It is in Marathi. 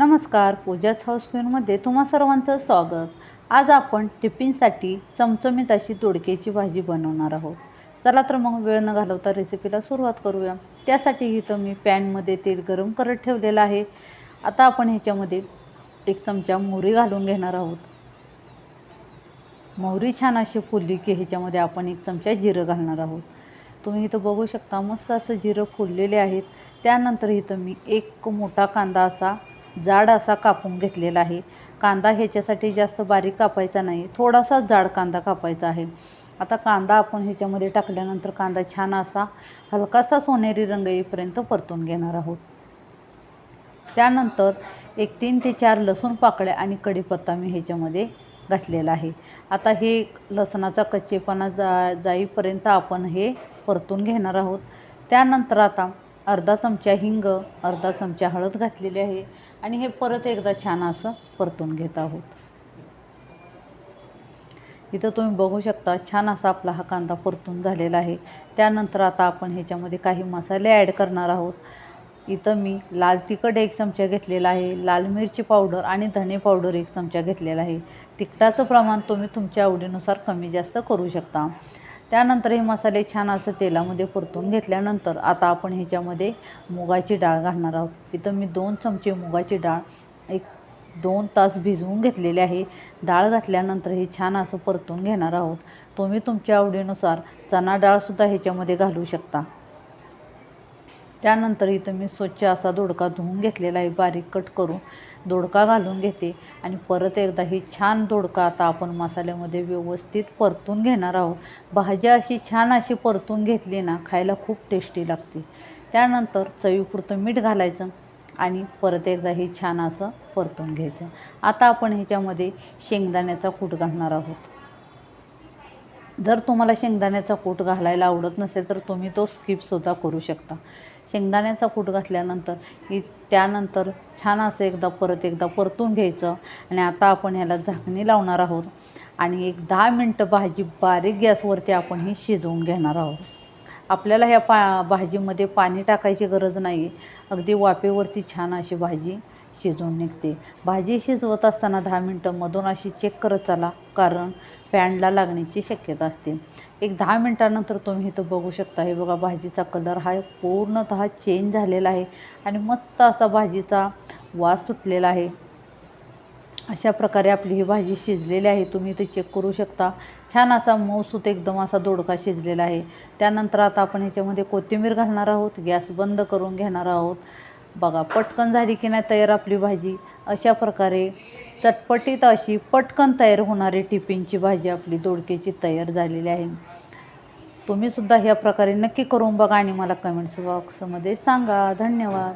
नमस्कार पूजाच हाऊस क्वीनमध्ये तुम्हा सर्वांचं स्वागत. आज आपण टिफिनसाठी चमचमीत अशी दोडक्याची भाजी बनवणार आहोत. चला तर मग वेळ न घालवता रेसिपीला सुरुवात करूया. त्यासाठी इथं मी पॅनमध्ये तेल गरम करत ठेवलेलं आहे. आता आपण ह्याच्यामध्ये एक चमचा मोहरी घालून घेणार आहोत. मोहरी छान अशी फुलली की ह्याच्यामध्ये आपण एक चमचा जिरं घालणार आहोत. तुम्ही इथं बघू शकता मस्त असं जिरं फुललेले आहेत. त्यानंतर इथं मी एक मोठा कांदा असा जाड असा कापून घेतलेला आहे. कांदा ह्याच्यासाठी जास्त बारीक कापायचा नाही. थोडासा जाड कांदा कापायचा आहे. आता कांदा आपण ह्याच्यामध्ये टाकल्यानंतर कांदा छान असा हलकासा सोनेरी रंग येईपर्यंत परतून घेणार आहोत. त्यानंतर एक तीन ते चार लसूण पाकळ्या आणि कढीपत्ता मी ह्याच्यामध्ये घातलेला आहे. आता हे लसणाचा कच्चेपणा जा जाईपर्यंत आपण हे परतून घेणार आहोत. त्यानंतर आता अर्धा चमचा हिंग अर्धा चमचा हळद घातलेली आहे. आणि हे परत एकदा छान असं परतून घेत आहोत. इथं तुम्ही बघू शकता छान असा आपला हा कांदा परतून झालेला आहे. त्यानंतर आता आपण ह्याच्यामध्ये काही मसाले ॲड करणार आहोत. इथं मी लाल तिखट एक चमचा घेतलेला आहे लाल मिरची पावडर आणि धणे पावडर एक चमचा घेतलेला आहे. तिखटाचं प्रमाण तुम्ही तुमच्या आवडीनुसार कमी जास्त करू शकता. त्यानंतर हे मसाले छान असं तेलामध्ये परतून घेतल्यानंतर आता आपण ह्याच्यामध्ये मुगाची डाळ घालणार आहोत. इथं मी दोन चमचे मुगाची डाळ एक दोन तास भिजवून घेतलेले आहे. डाळ घातल्यानंतर हे छान असं परतून घेणार आहोत. तुम्ही तुमच्या आवडीनुसार चणा डाळसुद्धा ह्याच्यामध्ये घालू शकता. त्यानंतर इथं मी स्वच्छ असा दोडका धुवून घेतलेला आहे बारीक कट करून. दोडका घालून घेते आणि परत एकदा ही छान दोडका आता आपण मसाल्यामध्ये व्यवस्थित परतून घेणार आहोत. भाजी अशी छान अशी परतून घेतली ना खायला खूप टेस्टी लागते. त्यानंतर चवीपुरतं मीठ घालायचं आणि परत एकदा हे छान असं परतून घ्यायचं. आता आपण ह्याच्यामध्ये शेंगदाण्याचा कूट घालणार आहोत. जर तुम्हाला शेंगदाण्याचा कूट घालायला आवडत नसेल तर तुम्ही तो स्किपसुद्धा करू शकता. शेंगदाण्याचा कूट घातल्यानंतर ही त्यानंतर छान असं एकदा परत एकदा परतून घ्यायचं आणि आता आपण ह्याला झाकणी लावणार आहोत आणि एक दहा मिनटं भाजी बारीक गॅसवरती आपण ही शिजवून घेणार आहोत. आपल्याला ह्या पा भाजीमध्ये पाणी टाकायची गरज नाही अगदी वाफेवरती छान अशी भाजी शिजवून निघते. भाजी शिजवत असताना दहा मिनटं मधून अशी चेक करत चला कारण पॅनला लागण्याची शक्यता असते. एक दहा मिनटानंतर तुम्ही इथं बघू शकता हे बघा भाजीचा कलर हा पूर्णतः चेंज झालेला आहे आणि मस्त असा भाजीचा वास सुटलेला आहे. अशा प्रकारे आपली ही भाजी शिजलेली आहे तुम्ही इथे चेक करू शकता. छान असा मऊसूत एकदम असा दोडका शिजलेला आहे. त्यानंतर आता आपण ह्याच्यामध्ये कोथिंबीर घालणार आहोत गॅस बंद करून घेणार आहोत. बघा पटकन झाली की नाही तयार आपली भाजी. अशा प्रकारे चटपटीत अशी पटकन तयार होणारी टिफिनची भाजी आपली दोडक्याची तयार झालेली आहे. तुम्हीसुद्धा ह्या प्रकारे नक्की करून बघा आणि मला कमेंट्स बॉक्समध्ये सांगा. धन्यवाद.